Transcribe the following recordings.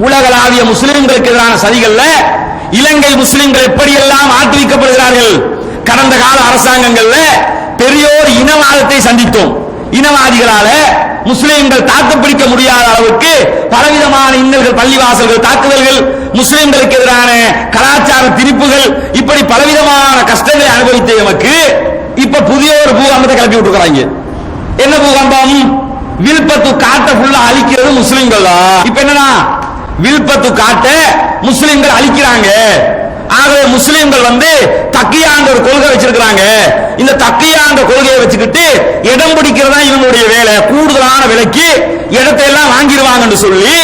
உலகளாவிய முஸ்லிம்களுக்கு எதிரான சதிகள்ல இலங்கை முஸ்லிம்கள் எப்படியெல்லாம் ஆற்றுவிக்கப்படுகிறார்கள் கடந்த கால அரசாங்கங்கள்ல பெரியோர் இனவாதத்தை சந்தித்தோம். இனவாதிகளால முஸ்லிம்கள் தாக்குப்பிடிக்க முடியாத அளவுக்கு பலவிதமான இன்னல்கள் பள்ளிவாசல்கள் தாக்குதல்கள் முஸ்லிம்களுக்கு எதிரான கலாச்சார திணிப்புகள் இப்படி பலவிதமான கஷ்டங்களை அனுபவித்த எமக்கு இப்ப புதிய ஒரு பூகம்பத்தை கிளப்பி விட்டுருக்காங்க என்ன பூகம்பம்? விருப்பத்து காட்டை ஃபுல்லா அழிக்கிறது முஸ்லிம்கள் தான். இப்ப என்னன்னா வில்பத்து காட்ட முஸ்லிம்கள் அழிக்கிறாங்க. ஆகவே முஸ்லிம்கள் வந்து தக்கியான்ற ஒரு கொள்கை வச்சிருக்கிறாங்க. இந்த தக்கியான்ற கொள்கையை வச்சுக்கிட்டு இடம் பிடிக்கிறதா இவங்களுடைய வேலை. கூடுதலான விலைக்கு இடத்தை எல்லாம் வாங்கிடுவாங்கன்னு சொல்லி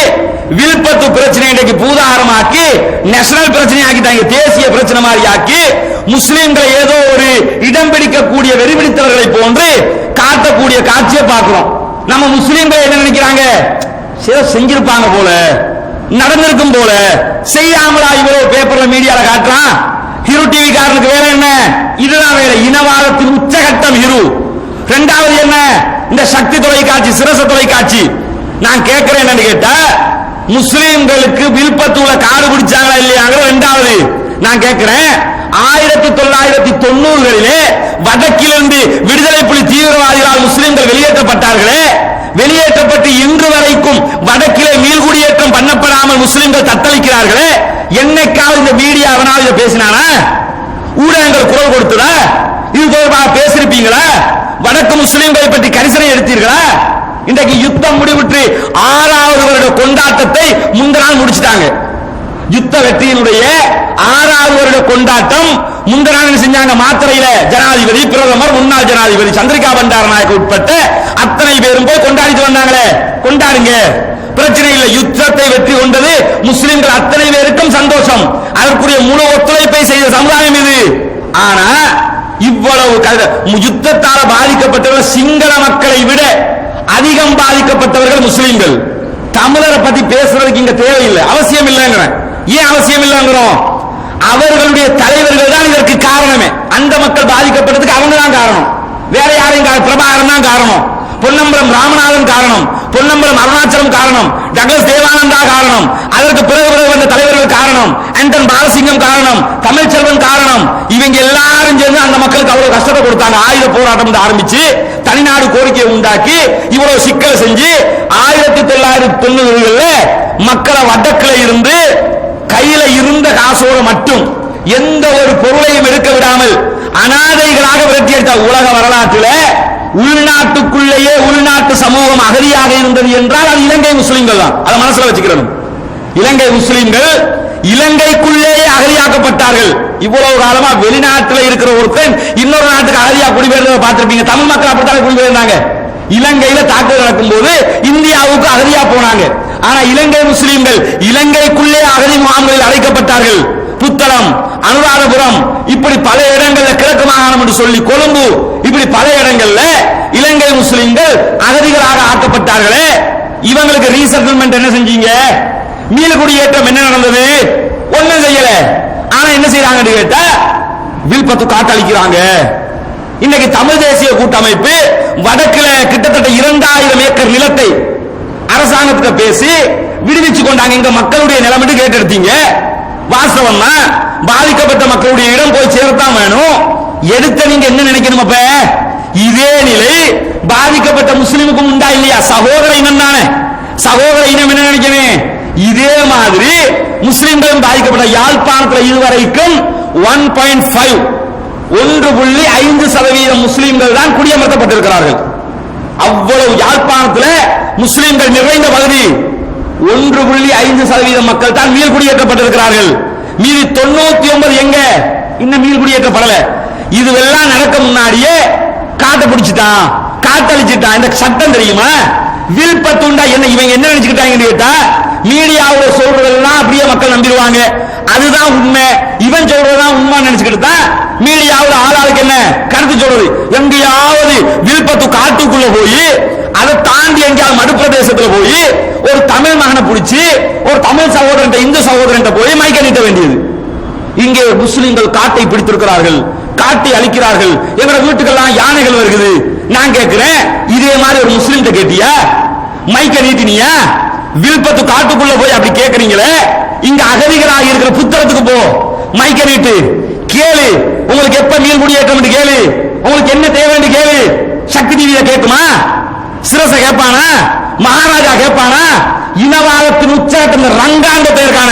வில்பத்து பிரச்சனை இன்றைக்கு பூதாகரமாக்கி நேஷனல் பிரச்சனை ஆக்கிட்டாங்க. தேசிய பிரச்சனை மாதிரி ஆக்கி முஸ்லிம்களை ஏதோ ஒரு இடம் பிடிக்கக்கூடிய வெறிபிடித்தவர்களை போன்று காட்டக்கூடிய காட்சியை பார்க்கிறோம். நம்ம முஸ்லிம்கள் என்ன நினைக்கிறாங்க? செஞ்சிருப்பாங்க போல. நடந்திருக்கும் போல. செய்யாமலா இவ்வளவு பேப்பர்ல மீடியால காட்டுறான். ஹிரு டிவி காரனுக்கு வேலை என்ன? இதுதான் வேலை. இனவாதத்தின் உச்சகட்டம் ஹிரு. ரெண்டாவது என்ன? இந்த சக்தி தொலைக்காட்சி சிரச தொலைக்காட்சி. நான் கேட்கிறேன் என்னன்னு கேட்டா முஸ்லீம்களுக்கு வில்பத்தூல காடு பிடிச்சாங்களா இல்லையாங்கிற ரெண்டாவது. நான் கேட்கிறேன் ஆயிரத்தி தொள்ளாயிரத்தி தொண்ணூறுகளிலே வடக்கிலிருந்து விடுதலை புலி தீவிரவாதிகளால் முஸ்லிம்கள் வெளியேற்றப்பட்டார்களே. வெளியேற்றப்பட்டு இன்று வரைக்கும் வடக்கில் முஸ்லிம்கள் தத்தளிக்கிறார்களே என்னைக்காவது இந்த மீடியா அவனால பேசினானா? ஊடகங்கள் குரல் கொடுத்ததா? இது தொடர்பாக பேசியிருப்பீங்களா? வடக்கு முஸ்லிம்களை பற்றி கரிசனை எடுத்தீர்களா? இன்றைக்கு யுத்தம் முடிவுற்று ஆறாவது வருட கொண்டாட்டத்தை முந்த நாள் முடிச்சிட்டாங்க. யுத்த வெற்றியினுடைய ஆறாவது வருட கொண்டாட்டம் முந்த நாள் செஞ்சாங்க? மாத்திரையில ஜனாதிபதி பிரதமர் முன்னாள் ஜனாதிபதி சந்திரிகா பண்டாரநாயக்க உட்பட்ட அத்தனை பேரும் போய் கொண்டாடிட்டு வந்தாங்களே. கொண்டாடுங்க. பிரச்சனை இல்லை யுத்தத்தை வெற்றி கொண்டது முஸ்லிம்கள் அத்தனை பேருக்கும் சந்தோஷம். அதற்குரிய முழு ஒத்துழைப்பை செய்த சமுதாயம் இது. ஆனா இவ்வளவு க- யுத்தத்தால பாதிக்கப்பட்டவர்கள் சிங்கள மக்களை விட அதிகம் பாதிக்கப்பட்டவர்கள் முஸ்லிம்கள். தமிழரை பத்தி பேசுறதுக்கு இங்க தேவையில்லை. அவசியம் இல்லைங்கிறேன். ஏன் அவசியம் இல்லைங்கிறோம்? அவர்களுடைய தலைவர்கள் தான் இதற்கு காரணமே. அந்த மக்கள் பாதிக்கப்பட்டதுக்கு அவங்க தான் காரணம். வேற யாரையும் பிரபாகரன் தான் காரணம். பொன்னம்பலம் ராமநாதன் காரணம் பொன்னம்பலம் அருணாச்சலம் காரணம் டகஸ் தேவானந்தா காரணம் அதற்கு பிறகு பிறகு வந்த தலைவர்கள் காரணம் அண்டன் பாலசிங்கம் காரணம் தமிழ்ச்செல்வன் காரணம் இவங்க எல்லாரும் சேர்ந்து அந்த மக்களுக்கு அவ்வளவு கஷ்டத்தை கொடுத்தாங்க. ஆயுத போராட்டம் வந்து ஆரம்பிச்சு தனிநாடு கோரிக்கையை உண்டாக்கி இவ்வளவு சிக்கலை செஞ்சு ஆயிரத்தி தொள்ளாயிரத்தி தொண்ணூறுகள்ல மக்களை வடக்குல இருந்து கையில இருந்த காசோட மட்டும் எந்த ஒரு பொருளையும் எடுக்க விடாமல் அனாதைகளாக விரட்டி எடுத்த உலக வரலாற்றில் உள்நாட்டுக்குள்ளேயே உள்நாட்டு சமூகம் அகதியாக இருந்தது என்றால் அது இலங்கை முஸ்லிம்கள் தான். அதை மனசுல வச்சுக்கிறணும். இலங்கை முஸ்லிம்கள் இலங்கைக்குள்ளேயே அகதியாக்கப்பட்டார்கள். இவ்வளவு காலமா வெளிநாட்டில் இருக்கிற ஒருத்தன் இன்னொரு நாட்டுக்கு அகதியா குடிபெயர்ந்ததை பார்த்திருப்பீங்க. தமிழ் மக்கள் அப்படித்தான் குடிபெயர்ந்தாங்க? இலங்கையில தாக்குதல் நடக்கும்போது இந்தியாவுக்கு அகதியா போனாங்க. ஆனா இலங்கை முஸ்லிம்கள் இலங்கைக்குள்ளே அகதி முகாம்களில் அழைக்கப்பட்டார்கள் புத்தளம் அனுராதபுரம் இப்படி பல இடங்கள்ல கிழக்கு மாகாணம் என்று சொல்லி கொழும்பு இப்படி பல இடங்கள்ல இலங்கை முஸ்லிம்கள் அகதிகளாக ஆக்கப்பட்டார்களே. இவங்களுக்கு ரீசெட்டில்மெண்ட் என்ன செஞ்சீங்க? மீள்குடியேற்றம் என்ன நடந்தது? ஒண்ணும் செய்யல. ஆனா என்ன செய்யறாங்கன்னு கேட்டா வில்பத்து காட்டளிக்கிறாங்க. இன்னைக்கு தமிழ் தேசிய கூட்டமைப்பு வடக்குல கிட்டத்தட்ட இரண்டாயிரம் ஏக்கர் நிலத்தை அரசாங்கத்துக்கு பேசி விடுவிச்சு கொண்டாங்க. இங்க மக்களுடைய நிலைமைட்டு கேட்டெடுத்தீங்க. வாஸ்தவம் தான் பாதிக்கப்பட்ட மக்களுடைய இடம் போய் சேரத்தான் வேணும். எடுத்த நீங்க என்ன நினைக்கணும் அப்ப? இதே நிலை பாதிக்கப்பட்ட முஸ்லிமுக்கும் உண்டா இல்லையா? சகோதர இனம் தானே. சகோதர இனம் என்ன நினைக்கணும்? இதே மாதிரி முஸ்லிம்களும் பாதிக்கப்பட்ட யாழ்ப்பாணத்தில் இதுவரைக்கும் ஒன் பாயிண்ட் ஃபைவ் ஒன்று புள்ளி ஐந்து சதவீதம் முஸ்லிம்கள் தான் குடியமர்த்தப்பட்டிருக்கிறார்கள். அவ்வளவு யாழ்ப்பாணத்தில் முஸ்லிம்கள் நிறைந்த பகுதி ஒன்று புள்ளி ஐந்து சதவீதம் மக்கள் தான் மீள் குடியேற்றப்பட்டிருக்கிறார்கள் மீதி தொண்ணூத்தி ஒன்பது எங்க? இன்னும் மீள் குடியேற்றப்படல இதுவெல்லாம் நடக்க முன்னாடியே காட்டை பிடிச்சிட்டான் காத்தளிச்சிட்டான் இந்த சட்டம் தெரியுமா? வில்பத்துண்டா என்ன இவங்க என்ன நினைச்சுக்கிட்டாங்கன்னு கேட்டா மீடியாவோட சொல்றதெல்லாம் அப்படியே மக்கள் நம்பிடுவாங்க. அதுதான் உண்மை. இவன் சொல்றதுதான் உண்மை நினைச்சுக்கிட்டு தான் மீடியாவுல ஆளாளுக்கு என்ன கருத்து சொல்றது? எங்கேயாவது வில்பத்து காட்டுக்குள்ள போய் அதை தாண்டி எங்கேயாவது மடுப்பிரதேசத்துல போய் ஒரு தமிழ் மகனை பிடிச்சி ஒரு தமிழ் சகோதரன் இந்து சகோதரன் போய் மைக்க நீட்ட வேண்டியது. இங்கே முஸ்லிம்கள் காட்டை பிடித்திருக்கிறார்கள். காட்டை அழிக்கிறார்கள். எங்களோட வீட்டுக்கெல்லாம் யானைகள் வருகிறது நான் கேட்கிறேன் இதே மாதிரி ஒரு முஸ்லீம் கேட்டியா? மைக்க நீட்டினியா? விழுப்பத்து காட்டுக்குள்ள போய் அப்படி கேட்கறீங்களே? இங்க அகதிகளாக இருக்கிற புத்தகத்துக்கு போ. மைக்க நீட்டு. கேளு. உங்களுக்கு எப்ப மீள் குடியேற்றம் கேளு. உங்களுக்கு என்ன தேவைன்னு கேளு. சக்தி டிவியில கேட்குமா? சிரச கேட்பானா? மகாராஜா கேட்பானா? இனவாதத்தின் உச்சகத்தின் ரங்காண்ட பேருக்கான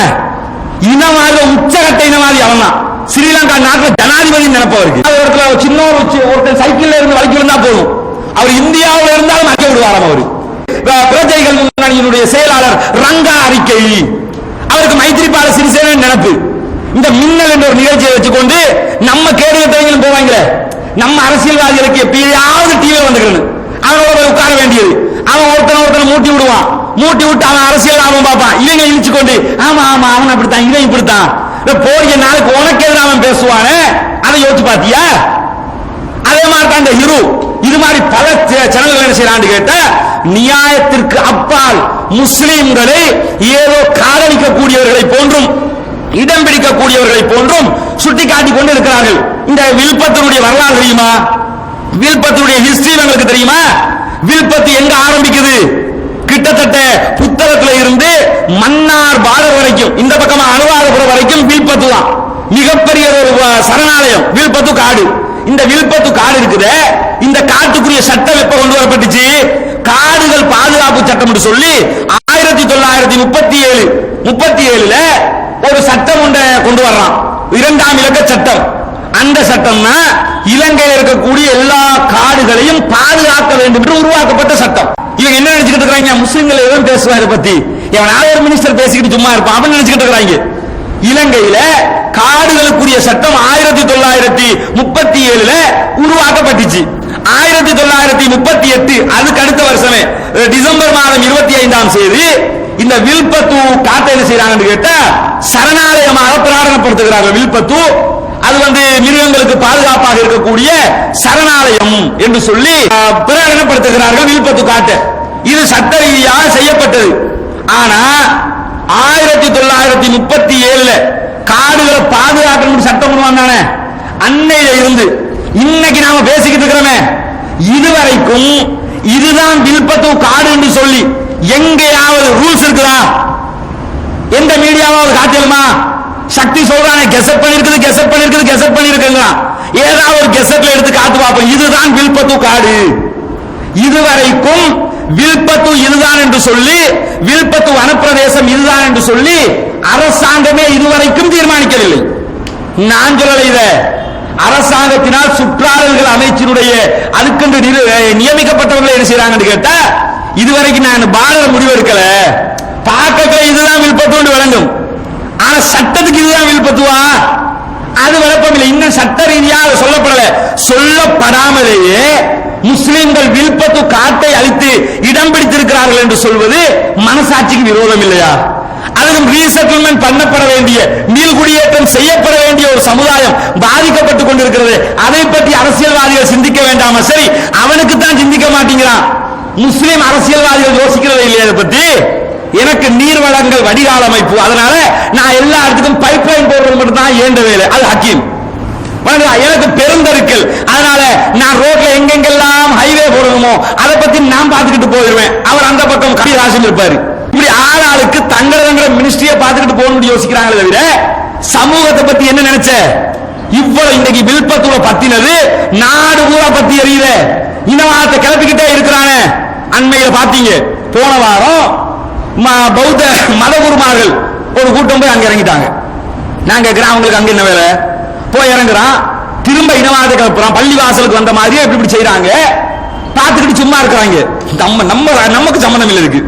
இனவாத உச்சகட்ட இனவாதி அவன் தான் ஸ்ரீலங்கா நாட்டுல ஜனாதிபதி நினைப்பவருக்கு. அது இடத்துல அவர் சின்ன ஒரு ஒருத்தர் சைக்கிள்ல இருந்து வலிக்கு இருந்தா போதும். அவர் இந்தியாவில் இருந்தாலும் அக்க விடுவாராம் அவரு. பிரஜைகள் முன்னணியினுடைய செயலாளர் ரங்கா அறிக்கை. அவருக்கு மைத்திரிபால சிறிசேன நினைப்பு. இந்த மின்னல் என்ற ஒரு நிகழ்ச்சியை வச்சுக்கொண்டு நம்ம கேடுகட்டவங்களும் போவாங்க நம்ம அரசியல்வாதிகளுக்கு எப்பயாவது டிவி வந்துக்கணும் அவனோட போய் உட்கார வேண்டியது. அவன் ஒருத்தனை ஒருத்தனை மூட்டி விடுவான். மூட்டி விட்டு அவன் அரசியல் லாபம் பார்ப்பான். இவங்க இழிச்சு கொண்டு ஆமா ஆமா அவன் அப்படித்தான் இவன் இப்படித்தான். போறிய நாளுக்கு உனக்கு எதிராக அவன் பேசுவானே? அதை யோசிச்சு பாத்தியா அதே மாதிரி தான் இந்த ஹிரு இது மாதிரி பல சேனல்கள் என்ன செய்யறான்னு கேட்ட நியாயத்திற்கு அப்பால் முஸ்லிம்களை ஏதோ காதலிக்கக்கூடியவர்களை போன்றும் இடம் பிடிக்கக்கூடியவர்களை போன்றும் சுட்டிக்காட்டி கொண்டு இருக்கிறார்கள். இந்த வில்பத்தினுடைய வரலாறு தெரியுமா? வில்பத்தினுடைய ஹிஸ்டரி உங்களுக்கு தெரியுமா? வில்பத்து எங்க ஆரம்பிக்குது? கிட்டத்தட்ட புத்தகத்துல இருந்து மன்னார் பார்டர் வரைக்கும் இந்த பக்கமா அனுராதபுரம் வரைக்கும் வில்பத்து தான். மிகப்பெரிய ஒரு சரணாலயம் வில்பத்து காடு. இந்த வில்பத்து காடு இருக்குது. இந்த காட்டுக்குரிய சட்டம் எப்ப கொண்டு வரப்பட்டுச்சு? காடுகள் பாதுகாப்பு சட்டம் என்று சொல்லி ஆயிரத்தி தொள்ளாயிரத்தி முப்பத்தி ஏழு முப்பத்தி ஏழுல ஒரு சட்டம் ஒன்றை கொண்டு வர்றான். இரண்டாம் இலக்க சட்டம். அந்த சட்டம்னா இலங்கையில் இருக்கக்கூடிய எல்லா காடுகளையும் பாதுகாக்க வேண்டும் என்று உருவாக்கப்பட்ட சட்டம். இவங்க என்ன நினைச்சுக்கிட்டு இருக்காங்க முஸ்லீம்கள் எதுவும் பேசுவா பத்தி. எவனாவது ஒரு மினிஸ்டர் பேசிக்கிட்டு சும்மா இருப்பான். அப்படின்னு நினைச்சுக்கிட்டு இருக்காங்க இலங்கையில காடுகளுக்குரிய சட்டம் ஆயிரத்தி தொள்ளாயிரத்தி முப்பத்தி ஏழுல உருவாக்கப்பட்டுச்சு. ஆயிரத்தி தொள்ளாயிரத்தி முப்பத்தி எட்டு அதுக்கு அடுத்த வருஷமே. டிசம்பர் மாதம் இருபத்தி ஐந்தாம் தேதி இந்த வில்பத்து காட்டை என்ன செய்யறாங்கன்னு கேட்டா சரணாலயமாக பிராரணப்படுத்துகிறார்கள் வில்பத்து. அது வந்து மிருகங்களுக்கு பாதுகாப்பாக இருக்கக்கூடிய சரணாலயம் என்று சொல்லி பிராரணப்படுத்துகிறார்கள் பிரகடனப்படுத்துகிறார்கள் வில்பத்து காட்டை. இது சட்ட ரீதியாக செய்யப்பட்டது. ஆனா ஆயிரத்தி தொள்ளாயிரத்தி முப்பத்தி ஏழுல காடுகளை பாதுகாக்கணும் சட்டம் கொண்டு வந்தானே அன்னையில இருந்து இன்னைக்கு நாம பேசிக்கிட்டு இருக்கிறோமே இதுவரைக்கும் இதுதான் வில்பத்து காடு என்று சொல்லி எங்கேயாவது ரூல்ஸ் இருக்குதா? எந்த மீடியாவாவது காட்டிலுமா சக்தி சொல்றானே கெசட் பண்ணிருக்குது கெசட் பண்ணிருக்குது கெசட் பண்ணிருக்குங்களா ஏதாவது ஒரு கெசட்ல எடுத்து காத்து பார்ப்போம். இதுதான் வில்பத்து காடு. இதுவரைக்கும் வில்பத்து இதுதான் என்று சொல்லி வில்பத்து வனப்பிரதேசம் இதுதான் என்று சொல்லி அரசாங்கமே இதுவரைக்கும் தீர்மானிக்கவில்லை. நான் சொல்லலை இத. அரசாங்கத்தினால் சுற்றாளர்கள் அமைச்சருடைய அதுக்கென்று நிரு- நியமிக்கப்பட்டவர்கள் என்ன செய்யறாங்கன்னு கேட்டா இதுவரைக்கும் நான் பாரத முடிவெடுக்கல பார்க்கல இதுதான் வில்பத்து விளங்கும். ஆனா சட்டத்துக்கு இதுதான் வில்பத்துவா? இன்னும் சட்ட ரீதியாக சொல்லப்படல. சொல்லப்படாமலேயே முஸ்லிம்கள் வில்பத்து காட்டை அழித்து இடம் பிடித்திருக்கிறார்கள் என்று சொல்வது மனசாட்சிக்கு விரோதம் இல்லையா? அதுவும் ரீசெட்டில்மெண்ட் பண்ணப்பட வேண்டிய மீள்குடியேற்றம் செய்யப்பட வேண்டிய ஒரு சமுதாயம் பாதிக்கப்பட்டுக் கொண்டிருக்கிறது. அதை பற்றி அரசியல்வாதிகள் சிந்திக்க வேண்டாமா? சரி அவனுக்கு தான் சிந்திக்க மாட்டேங்கிறான் முஸ்லிம் அரசியல்வாதிகள் யோசிக்கிறதே இல்லையா அதை பத்தி? எனக்கு நீர் வளங்கள் வடிகால் அமைப்பு. அதனால நான் எல்லா இடத்துக்கும் பைப் லைன் போடுறது மட்டும் தான் ஏண்ட வேலை அது ஹக்கீம். எனக்கு பெருந்தருக்கள் அதனால நான் ரோட்ல எங்கெங்கெல்லாம் ஹைவே போடணுமோ அதை பத்தி நான் பார்த்துக்கிட்டு போயிடுவேன் அவர் அந்த பக்கம் கவிராசன் இருப்பாரு. இப்படி ஆளாளுக்கு தங்கட தங்கள மினிஸ்ட்ரியை பார்த்துக்கிட்டு போகணும்னு யோசிக்கிறாங்களே தவிர சமூகத்தை பத்தி என்ன நினைச்ச? இவ்வளவு இன்னைக்கு வில்பத்துல பத்தினது நாடு பூரா பத்தி எறியுத இனவாதத்தை கிளப்பிக்கிட்டே இருக்கிறானே. அண்மையில பாத்தீங்க போன வாரம் ம- பௌத்த மதகுருமார்கள் ஒரு கூட்டம் போய் அங்க இறங்கிட்டாங்க. நாங்க கிராமங்களுக்கு அவங்களுக்கு அங்க என்ன வேலை? போய் இறங்குறான் திரும்ப இனவாத கிளப்புறான் பள்ளி வாசலுக்கு வந்த மாதிரியே இப்படி இப்படி செய்யறாங்க பார்த்துக்கிட்டு சும்மா இருக்கிறாங்க. நம்ம நம்ம நமக்கு சம்மந்தம் இல்லை இருக்கு